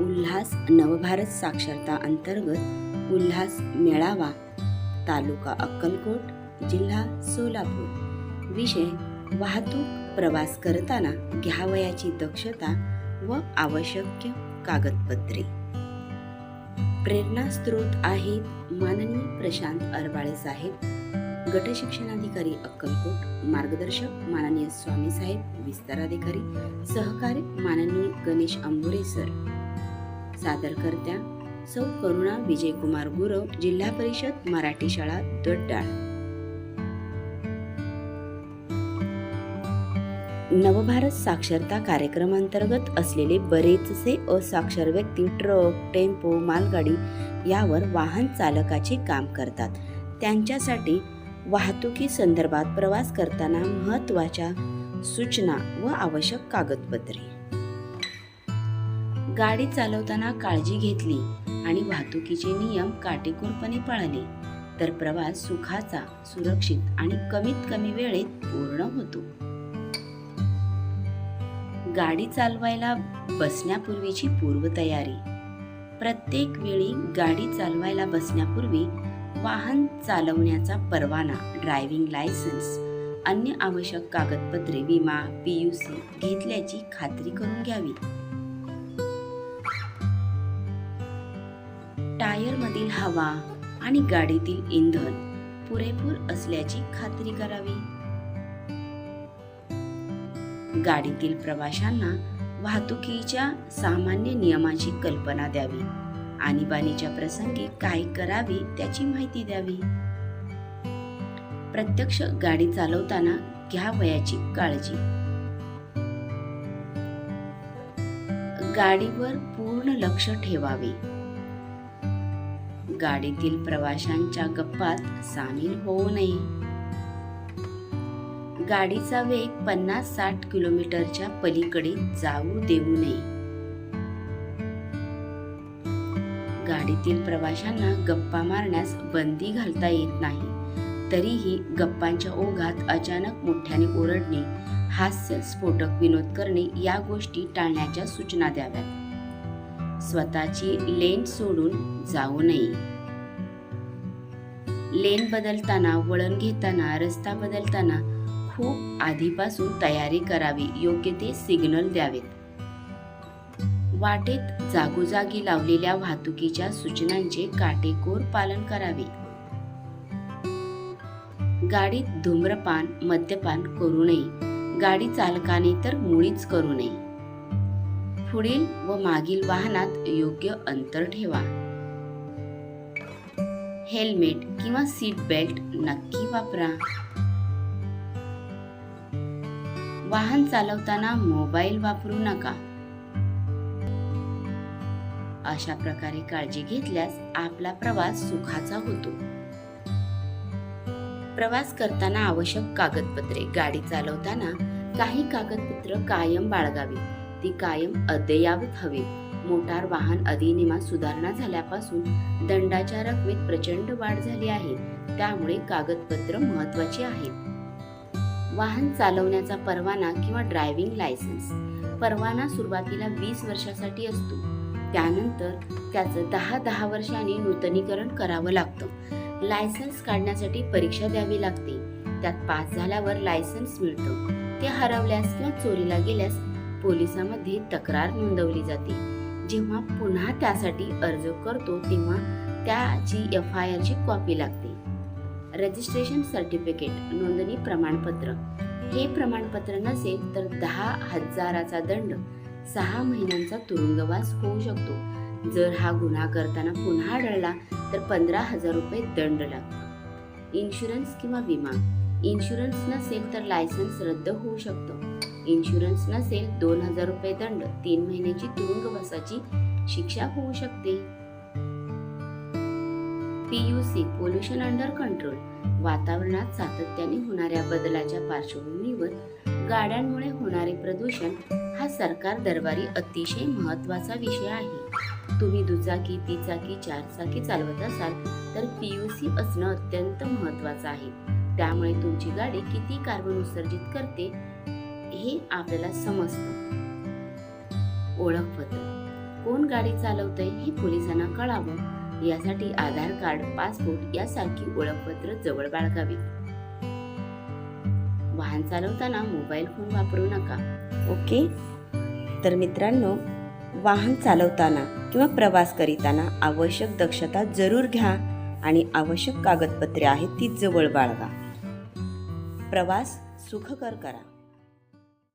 उल्हास नवभारत साक्षरता अंतर्गत उल्हास मेळावा तालुका अक्कलकोट जिल्हा सोलापूर. विषय वाहतूक प्रवास करताना घ्यावयाची दक्षता व आवश्यक कागदपत्रे. प्रेरणास्त्रोत आहेत माननीय प्रशांत अरबाळे साहेब गटशिक्षणाधिकारी अक्कलकोट मार्गदर्शक माननीय स्वामी साहेब विस्ताराधिकारी सहकारी माननीय गणेश अंबुरे सर. सादरकर्त्या सौ करुणा विजयकुमार गुरव जिल्हा परिषद मराठी शाळा दोड्डाळ नवभारत साक्षरता कार्यक्रमांतर्गत असलेले बरेचसे असाक्षर व्यक्ती ट्रक टेम्पो मालगाडी यावर वाहन चालकाचे काम करतात. त्यांच्यासाठी वाहतुकी संदर्भात प्रवास करताना महत्त्वाच्या सूचना व आवश्यक कागदपत्रे. गाडी चालवताना काळजी घेतली आणि वाहतुकीचे नियम काटेकोरपणे पाळले. तर प्रवास सुखाचा सुरक्षित आणि कमीत कमी वेळेत पूर्ण होतो. गाडी चालवायला बसण्यापूर्वीची पूर्वतयारी. प्रत्येक वेळी गाडी चालवायला बसण्यापूर्वी वाहन चालवण्याचा परवाना ड्रायव्हिंग लायसन्स अन्य आवश्यक कागदपत्रे विमा पीयूसी घेतल्याची खात्री करून घ्यावी. टायरमधील हवा आणि गाडीतील इंधन पुरेपूर असल्याची खात्री करावी. गाडीतील प्रवाशांना वाहतुकीच्या सामान्य नियमाची कल्पना द्यावी आणीबाणीच्या प्रसंगी काय करावे त्याची माहिती द्यावी. प्रत्यक्ष गाडी चालवताना घ्या वयाची काळजी. गाडीवर पूर्ण लक्ष ठेवावे. गाडीतील प्रवाशांच्या गप्पात सामील होऊ नये. गाडीचा वेग पन्नास साठ किलोमीटरच्या पलीकडे जाऊ देऊ नये. गाडीतील प्रवाशांना गप्पा मारण्यास बंदी घालता येत नाही. तरीही गप्पांच्या ओघात अचानक मोठ्याने ओरडणे हास्य स्फोटक विनोद करणे या गोष्टी टाळण्याच्या सूचना द्याव्यात. स्वतःची लेन सोडून जाऊ नये. लेन बदलताना वळण घेताना रस्ता बदलताना खूप आधीपासून तयारी करावी योग्य ते सिग्नल द्यावेत. वाटेत जागोजागी लावलेल्या वाहतुकीच्या सूचनांचे काटेकोर पालन करावे. गाडीत धूम्रपान मद्यपान करू नये. गाडी चालकाने तर मुळीच करू नये. पुढील व मागील वाहनात योग्य अंतर ठेवा. हेल्मेट किंवा सीट बेल्ट नक्की वापरा. वाहन चालवताना मोबाईल वापरू नका. अशा प्रकारे काळजी घेतल्यास आपला प्रवास सुखाचा होतो. प्रवास करताना आवश्यक कागदपत्रे गाडी चालवताना काही कागदपत्र कायम बाळगावी. ती कायम अद्ययावत हवी. मोटार वाहन अधिनियमात सुधारणा झाल्यापासून दंडाच्या रकमेत प्रचंड वाढ झाली आहे. त्यामुळे कागदपत्र महत्वाची आहेत. वाहन चालवण्याचा परवाना किंवा ड्रायव्हिंग लायसन्स. परवाना सुरुवातीला वीस वर्षासाठी असतो. त्यानंतर त्याचं दहा दहा वर्षांनी नूतनीकरण करावं लागतं. लायसन्स काढण्यासाठी परीक्षा द्यावी लागते. त्यात पास झाल्यावर लायसन्स मिळतं. ते हरवल्यास किंवा चोरीला गेल्यास पोलिसांमध्ये तक्रार नोंदवली जाते. जेव्हा पुन्हा त्यासाठी अर्ज करतो तेव्हा त्याची एफ आय आरची कॉपी लागते. रजिस्ट्रेशन सर्टिफिकेट नोंदणी प्रमाणपत्र. हे प्रमाणपत्र नसेल तर दहा हजाराचा दंड सहा महिन्यांचा तुरुंगवास होऊ शकतो. जर हा गुन्हा करताना पुन्हा आढळला तर पंधरा हजार रुपये दंड लागतो. इन्शुरन्स किंवा विमा. इन्शुरन्स नसेल तर लायसन्स रद्द होऊ शकतं. इन्शुरन्स नसेल दोन हजार रुपये दंड तीन महिन्याची तुरुंगवासाची शिक्षा होऊ शकते. पीयूसी पोल्युशन अंडर कंट्रोल वातावरणात सातत्याने होणाऱ्या बदलाच्या पार्श्वभूमीवर गाड्यांमुळे होणारे प्रदूषण हा सरकार दरबारी अतिशय महत्त्वाचा विषय आहे. तुम्ही दुचाकी तिचाकी चारचाकी चालवत असाल तर पीयूसी असणं अत्यंत महत्त्वाचं आहे. त्यामुळे तुमची गाडी किती कार्बन उत्सर्जित करते हे आपल्याला समजतं. ओळखपत्र. कोण गाडी चालवतंय हे पोलिसांना कळावं. यासाठी आधार कार्ड पासपोर्ट यासारखी ओळखपत्र जवळ बाळगावीत वाहन चालवताना मोबाईल फोन वापरू नका. ओके? तर मित्रांनो वाहन चालवताना किंवा प्रवास करीताना आवश्यक दक्षता जरूर घ्या आणि आवश्यक कागदपत्रे आहेत ती जवळ बाळगा. प्रवास सुखकर करा.